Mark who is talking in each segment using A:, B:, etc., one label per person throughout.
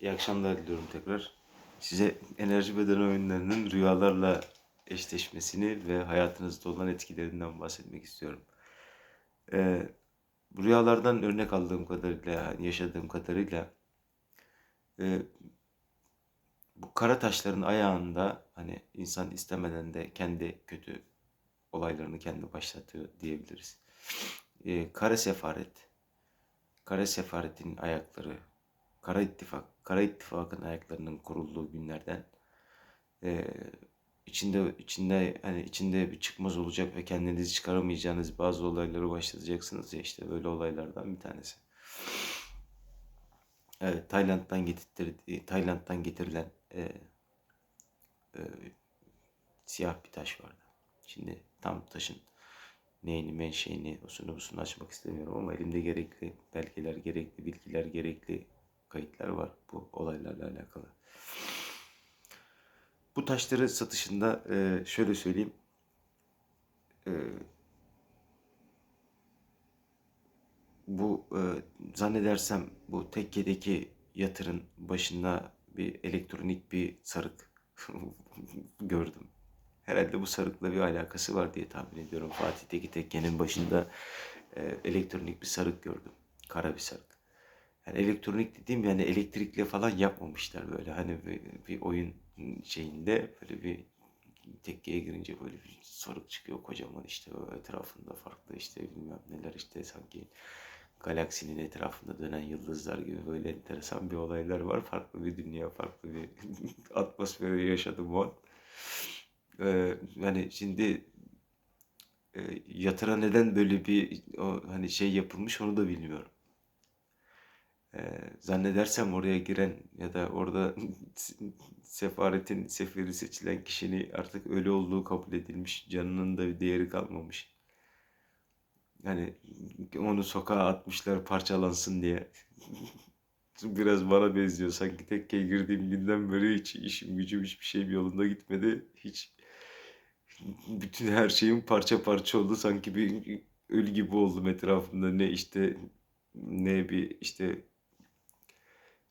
A: İyi akşamlar diliyorum tekrar. Size enerji beden oyunlarının rüyalarla eşleşmesini ve hayatınızda olan etkilerinden bahsetmek istiyorum. Ee, rüyalardan örnek aldığım kadarıyla, yaşadığım kadarıyla e, bu kara taşların ayağında hani insan istemeden de kendi kötü olaylarını kendi başlatıyor diyebiliriz. Ee, kara sefaret, kara sefaretin ayakları, Kara İttifak, Kara İttifak'ın ayaklarının kurulduğu günlerden eee, içinde içinde hani içinde bir çıkmaz olacak ve kendinizi çıkaramayacağınız bazı olayları başlatacaksınız ya işte böyle olaylardan bir tanesi. Evet, Tayland'dan getirdi, Tayland'dan getirilen eee, eee, siyah bir taş vardı. Şimdi tam taşın neyini, menşeini, osunu busunu açmak istemiyorum ama elimde gerekli belgeler, gerekli bilgiler, gerekli kayıtlar var bu olaylarla alakalı. Bu taşları satışında e, şöyle söyleyeyim. E, bu e, zannedersem bu tekkedeki yatırın başına bir elektronik bir sarık gördüm. Herhalde bu sarıkla bir alakası var diye tahmin ediyorum. Fatih'teki tekkenin başında e, elektronik bir sarık gördüm. Kara bir sarık. Yani elektronik dediğim yani elektrikle falan yapmamışlar böyle. Hani bir, bir oyun şeyinde böyle bir tekkeye girince böyle bir sarık çıkıyor kocaman işte etrafında farklı işte bilmem neler işte sanki galaksinin etrafında dönen yıldızlar gibi böyle enteresan bir olaylar var. Farklı bir dünya, farklı bir atmosferi yaşadım o an. Ee, yani şimdi e, yatıra neden böyle bir o, hani şey yapılmış onu da bilmiyorum. Ee, zannedersem oraya giren ya da orada sefaretin seferi seçilen kişinin artık ölü olduğu kabul edilmiş. Canının da bir değeri kalmamış. Yani onu sokağa atmışlar parçalansın diye. Biraz bana benziyor. Sanki tekkeye girdiğim günden beri hiç işim gücüm hiçbir şeyim yolunda gitmedi. Hiç bütün her şeyim parça parça oldu. Sanki bir ölü gibi oldum etrafımda. Ne işte ne bir işte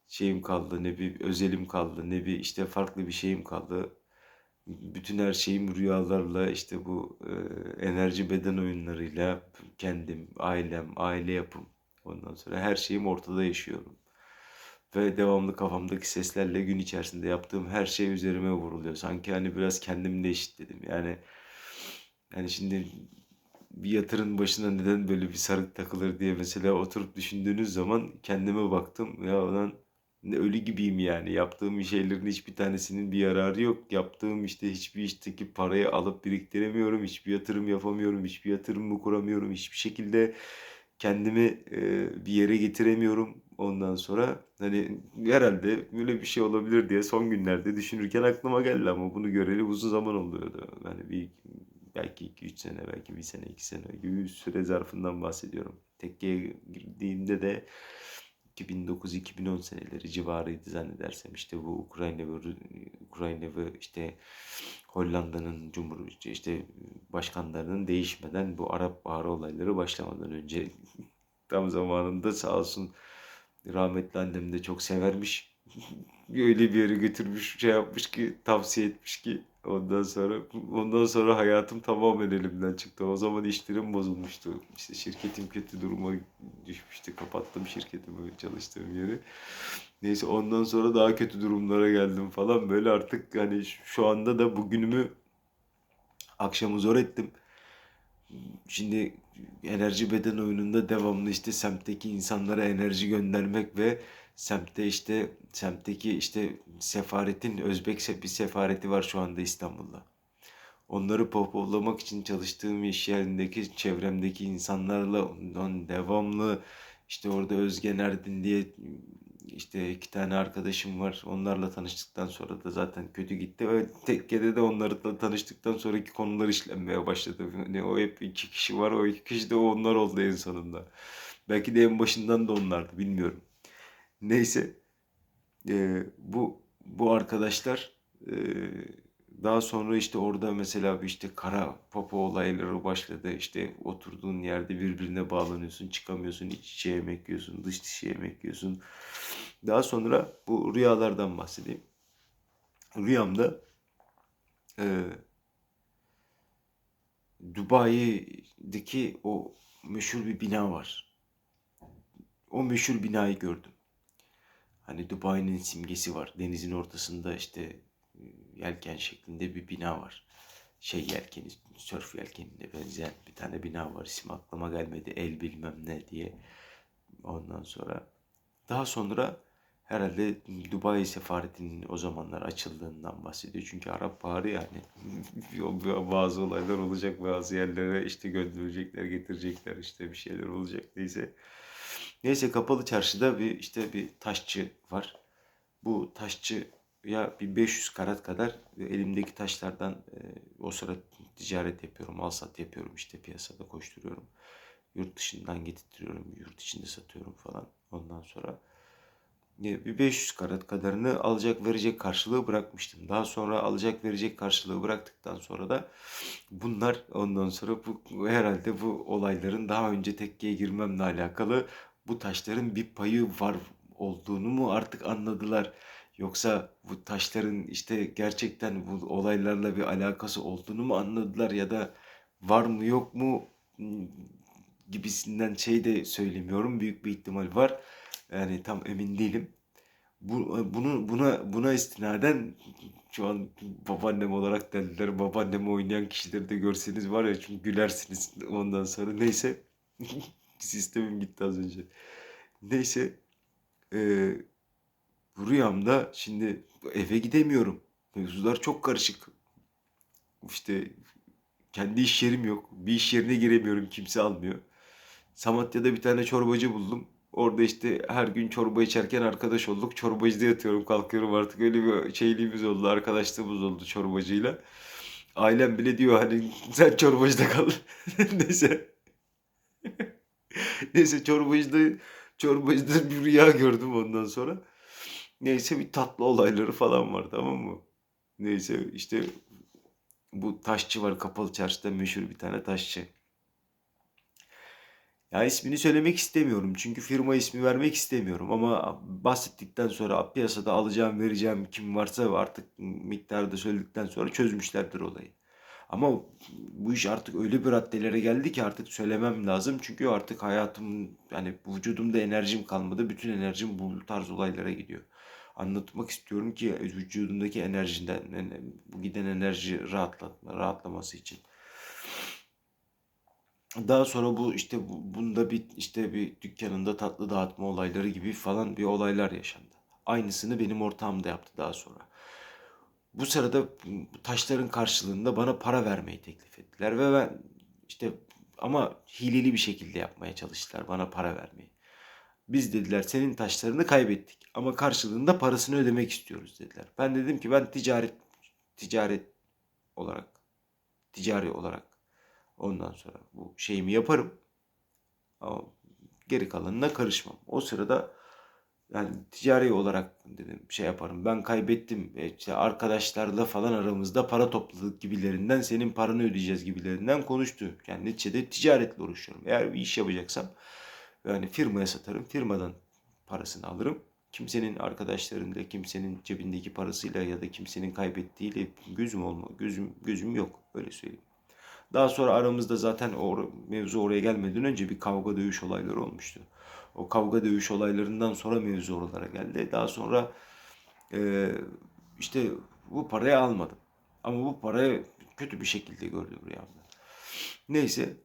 A: şeyim kaldı, ne bir özelim kaldı, ne bir işte farklı bir şeyim kaldı. Bütün her şeyim rüyalarla işte bu e, enerji beden oyunlarıyla kendim, ailem, aile yapım. Ondan sonra her şeyim ortada yaşıyorum. Ve devamlı kafamdaki seslerle gün içerisinde yaptığım her şey üzerime vuruluyor. Sanki hani biraz kendimle eşitledim. Yani yani şimdi bir yatırın başına neden böyle bir sarık takılır diye mesela oturup düşündüğünüz zaman kendime baktım. Ya lan ölü gibiyim yani. Yaptığım şeylerin hiçbir tanesinin bir yararı yok. Yaptığım işte hiçbir işteki parayı alıp biriktiremiyorum. Hiçbir yatırım yapamıyorum. Hiçbir yatırımımı kuramıyorum. Hiçbir şekilde kendimi e, bir yere getiremiyorum. Ondan sonra hani herhalde böyle bir şey olabilir diye son günlerde düşünürken aklıma geldi ama bunu göreli uzun zaman oluyordu. Yani bir belki 2-3 sene, belki bir sene, 2 sene gibi bir süre zarfından bahsediyorum. Tekkeye girdiğimde de 2009-2010 seneleri civarıydı zannedersem işte bu Ukrayna ve Ukrayna ve işte Hollanda'nın cumhur işte başkanlarının değişmeden bu Arap Baharı olayları başlamadan önce tam zamanında sağ olsun rahmetli annem de çok severmiş. Öyle bir yere götürmüş, şey yapmış ki, tavsiye etmiş ki ondan sonra ondan sonra hayatım tamamen elimden çıktı. O zaman işlerim bozulmuştu. İşte şirketim kötü duruma düşmüştü. Kapattım şirketimi, çalıştığım yeri. Neyse ondan sonra daha kötü durumlara geldim falan. Böyle artık hani şu anda da bugünümü akşamı zor ettim. Şimdi enerji beden oyununda devamlı işte semtteki insanlara enerji göndermek ve semtte işte semtteki işte sefaretin Özbek bir sefareti var şu anda İstanbul'da. Onları pohpohlamak için çalıştığım iş yerindeki çevremdeki insanlarla ondan devamlı işte orada Özgen Erdin diye işte iki tane arkadaşım var. Onlarla tanıştıktan sonra da zaten kötü gitti. Ve tekkede de onlarla tanıştıktan sonraki konular işlenmeye başladı. Yani o hep iki kişi var. O iki kişi de onlar oldu en sonunda. Belki de en başından da onlardı bilmiyorum. Neyse e, bu bu arkadaşlar e, daha sonra işte orada mesela işte kara popo olayları başladı. İşte oturduğun yerde birbirine bağlanıyorsun, çıkamıyorsun, iç içe yemek yiyorsun, dış dışa yemek yiyorsun. Daha sonra bu rüyalardan bahsedeyim. Rüyamda e, Dubai'deki o meşhur bir bina var. O meşhur binayı gördüm. Hani Dubai'nin simgesi var. Denizin ortasında işte yelken şeklinde bir bina var. Şey yelkeni, sörf yelkenine benzeyen bir tane bina var. İsim aklıma gelmedi. El bilmem ne diye. Ondan sonra daha sonra herhalde Dubai sefaretinin o zamanlar açıldığından bahsediyor. Çünkü Arap Baharı yani bazı olaylar olacak bazı yerlere işte gönderecekler getirecekler işte bir şeyler olacak neyse. Neyse kapalı çarşıda bir işte bir taşçı var. Bu taşçıya bir 500 karat kadar elimdeki taşlardan e, o sıra ticaret yapıyorum, al sat yapıyorum işte piyasada koşturuyorum. Yurt dışından getirtiyorum, yurt içinde satıyorum falan. Ondan sonra e, bir 500 karat kadarını alacak verecek karşılığı bırakmıştım. Daha sonra alacak verecek karşılığı bıraktıktan sonra da bunlar ondan sonra bu herhalde bu olayların daha önce tekkeye girmemle alakalı bu taşların bir payı var olduğunu mu artık anladılar? Yoksa bu taşların işte gerçekten bu olaylarla bir alakası olduğunu mu anladılar ya da var mı yok mu hmm, gibisinden şey de söylemiyorum. Büyük bir ihtimal var. Yani tam emin değilim. Bu, bunu buna buna istinaden şu an babaannem olarak dediler. Babaannemi oynayan kişileri de görseniz var ya çünkü gülersiniz ondan sonra. Neyse. Sistemim gitti az önce. Neyse. Eee rüyamda şimdi eve gidemiyorum. Mevzular çok karışık. İşte kendi iş yerim yok. Bir iş yerine giremiyorum. Kimse almıyor. Samatya'da bir tane çorbacı buldum. Orada işte her gün çorba içerken arkadaş olduk. Çorbacıda yatıyorum kalkıyorum artık öyle bir şeyliğimiz oldu. Arkadaşlığımız oldu çorbacıyla. Ailem bile diyor hani sen çorbacıda kal. Neyse. Neyse çorbacıda, çorbacıda bir rüya gördüm ondan sonra. Neyse bir tatlı olayları falan var tamam mı? Neyse işte bu taşçı var kapalı çarşıda meşhur bir tane taşçı. Ya ismini söylemek istemiyorum çünkü firma ismi vermek istemiyorum ama bahsettikten sonra piyasada alacağım vereceğim kim varsa artık miktarı da söyledikten sonra çözmüşlerdir olayı. Ama bu iş artık öyle bir raddelere geldi ki artık söylemem lazım. Çünkü artık hayatım yani vücudumda enerjim kalmadı. Bütün enerjim bu tarz olaylara gidiyor. Anlatmak istiyorum ki vücudumdaki enerjinden bu giden enerji rahatlatma, rahatlaması için. Daha sonra bu işte bunda bir işte bir dükkanında tatlı dağıtma olayları gibi falan bir olaylar yaşandı. Aynısını benim ortağım da yaptı daha sonra. Bu sırada taşların karşılığında bana para vermeyi teklif ettiler ve ben işte ama hileli bir şekilde yapmaya çalıştılar bana para vermeyi. Biz dediler senin taşlarını kaybettik ama karşılığında parasını ödemek istiyoruz dediler. Ben dedim ki ben ticaret ticaret olarak ticari olarak ondan sonra bu şeyimi yaparım. Ama geri kalanına karışmam. O sırada yani ticari olarak dedim şey yaparım. Ben kaybettim. E, işte arkadaşlarla falan aramızda para topladık gibilerinden senin paranı ödeyeceğiz gibilerinden konuştu. Yani neticede ticaretle uğraşıyorum. Eğer bir iş yapacaksam yani firmaya satarım. Firmadan parasını alırım. Kimsenin arkadaşlarında, kimsenin cebindeki parasıyla ya da kimsenin kaybettiğiyle gözüm olma, gözüm gözüm yok öyle söyleyeyim. Daha sonra aramızda zaten o mevzu oraya gelmeden önce bir kavga dövüş olayları olmuştu. O kavga dövüş olaylarından sonra mevzu oralara geldi. Daha sonra e, işte bu parayı almadım. Ama bu parayı kötü bir şekilde gördüm rüyamda. Neyse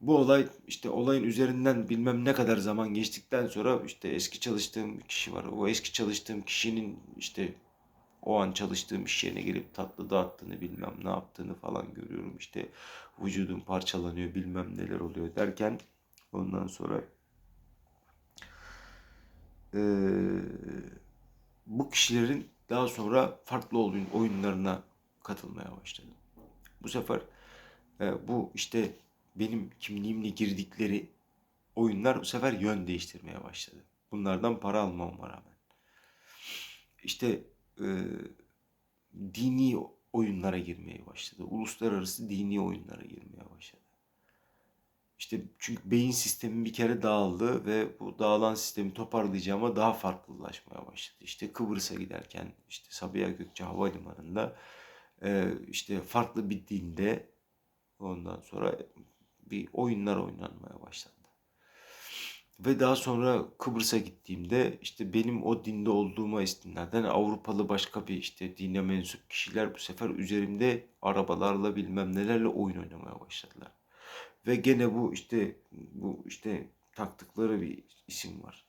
A: bu olay işte olayın üzerinden bilmem ne kadar zaman geçtikten sonra işte eski çalıştığım kişi var. O eski çalıştığım kişinin işte o an çalıştığım iş yerine gelip tatlı dağıttığını bilmem ne yaptığını falan görüyorum. İşte vücudum parçalanıyor bilmem neler oluyor derken ondan sonra e, bu kişilerin daha sonra farklı oyun, oyunlarına katılmaya başladım. Bu sefer e, bu işte benim kimliğimle girdikleri oyunlar bu sefer yön değiştirmeye başladı. Bunlardan para almama rağmen. İşte e, dini oyunlara girmeye başladı. Uluslararası dini oyunlara girmeye başladı. İşte çünkü beyin sistemi bir kere dağıldı ve bu dağılan sistemi toparlayacağıma daha farklılaşmaya başladı. İşte Kıbrıs'a giderken işte Sabiha Gökçe Havalimanı'nda e, işte farklı bir dinde ondan sonra bir oyunlar oynanmaya başlandı. Ve daha sonra Kıbrıs'a gittiğimde işte benim o dinde olduğuma istinaden Avrupalı başka bir işte dine mensup kişiler bu sefer üzerimde arabalarla bilmem nelerle oyun oynamaya başladılar. Ve gene bu işte bu işte taktıkları bir isim var.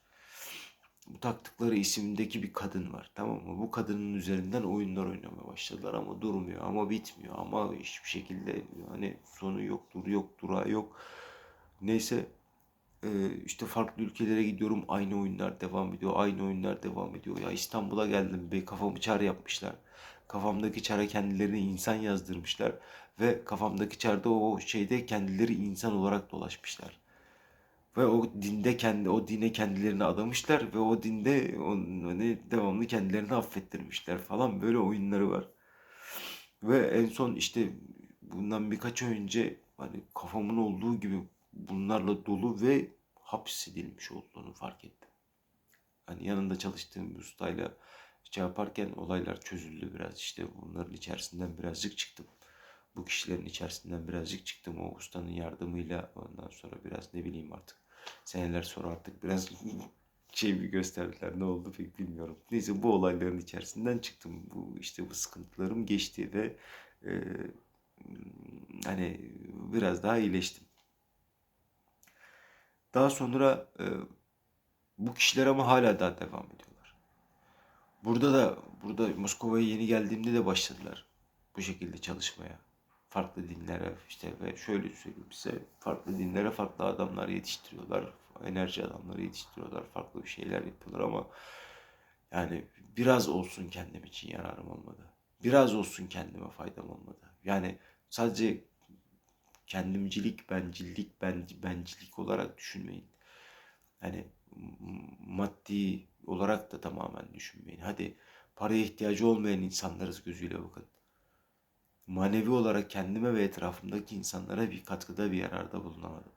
A: Bu taktıkları isimdeki bir kadın var tamam mı? Bu kadının üzerinden oyunlar oynamaya başladılar ama durmuyor ama bitmiyor ama hiçbir şekilde hani sonu yok, dur yok, durağı yok. Neyse ee, işte farklı ülkelere gidiyorum aynı oyunlar devam ediyor aynı oyunlar devam ediyor ya İstanbul'a geldim be kafamı çar yapmışlar kafamdaki çara kendilerini insan yazdırmışlar ve kafamdaki çarda o şeyde kendileri insan olarak dolaşmışlar ve o dinde kendi o dine kendilerini adamışlar ve o dinde on, hani devamlı kendilerini affettirmişler falan böyle oyunları var ve en son işte bundan birkaç önce hani kafamın olduğu gibi bunlarla dolu ve hapsedilmiş olduğunu fark ettim. Hani yanında çalıştığım bir ustayla şey yaparken olaylar çözüldü biraz. İşte bunların içerisinden birazcık çıktım. Bu kişilerin içerisinden birazcık çıktım. O ustanın yardımıyla ondan sonra biraz ne bileyim artık. Seneler sonra artık biraz şey bir gösterdiler. Ne oldu pek bilmiyorum. Neyse bu olayların içerisinden çıktım. Bu işte bu sıkıntılarım geçti ve e, hani biraz daha iyileştim. Daha sonra e, bu kişiler ama hala daha devam ediyorlar. Burada da burada Moskova'ya yeni geldiğimde de başladılar bu şekilde çalışmaya. Farklı dinlere işte ve şöyle söyleyeyim size farklı dinlere farklı adamlar yetiştiriyorlar. Enerji adamları yetiştiriyorlar. Farklı bir şeyler yapıyorlar ama yani biraz olsun kendim için yararım olmadı. Biraz olsun kendime faydam olmadı. Yani sadece kendimcilik, bencillik, ben, bencillik olarak düşünmeyin. Hani maddi olarak da tamamen düşünmeyin. Hadi paraya ihtiyacı olmayan insanlarız gözüyle bakın. Manevi olarak kendime ve etrafımdaki insanlara bir katkıda bir yararda bulunamadım.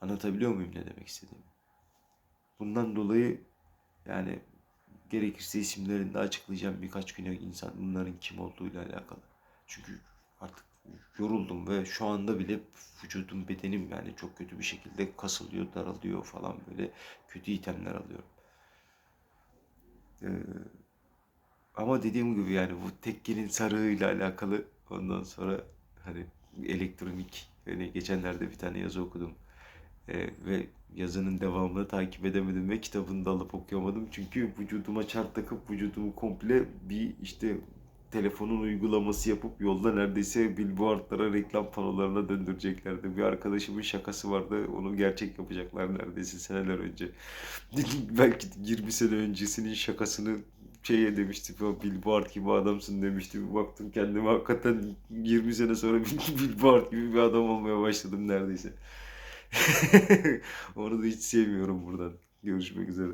A: Anlatabiliyor muyum ne demek istediğimi? Bundan dolayı yani gerekirse isimlerini de açıklayacağım birkaç güne insan bunların kim olduğuyla alakalı. Çünkü artık yoruldum ve şu anda bile vücudum bedenim yani çok kötü bir şekilde kasılıyor, daralıyor falan böyle kötü itemler alıyorum. Ee, ama dediğim gibi yani bu tekkenin sarığıyla alakalı ondan sonra hani elektronik hani geçenlerde bir tane yazı okudum. Ee, ve yazının devamını takip edemedim ve kitabını da alıp okuyamadım. Çünkü vücuduma çarp takıp vücudumu komple bir işte telefonun uygulaması yapıp yolda neredeyse billboardlara reklam panolarına döndüreceklerdi. Bir arkadaşımın şakası vardı. Onu gerçek yapacaklar neredeyse seneler önce. Belki 20 sene öncesinin şakasını şeye demişti o billboard gibi adamsın demişti. Bir baktım kendime hakikaten 20 sene sonra billboard gibi bir adam olmaya başladım neredeyse. Onu da hiç sevmiyorum buradan. Görüşmek üzere.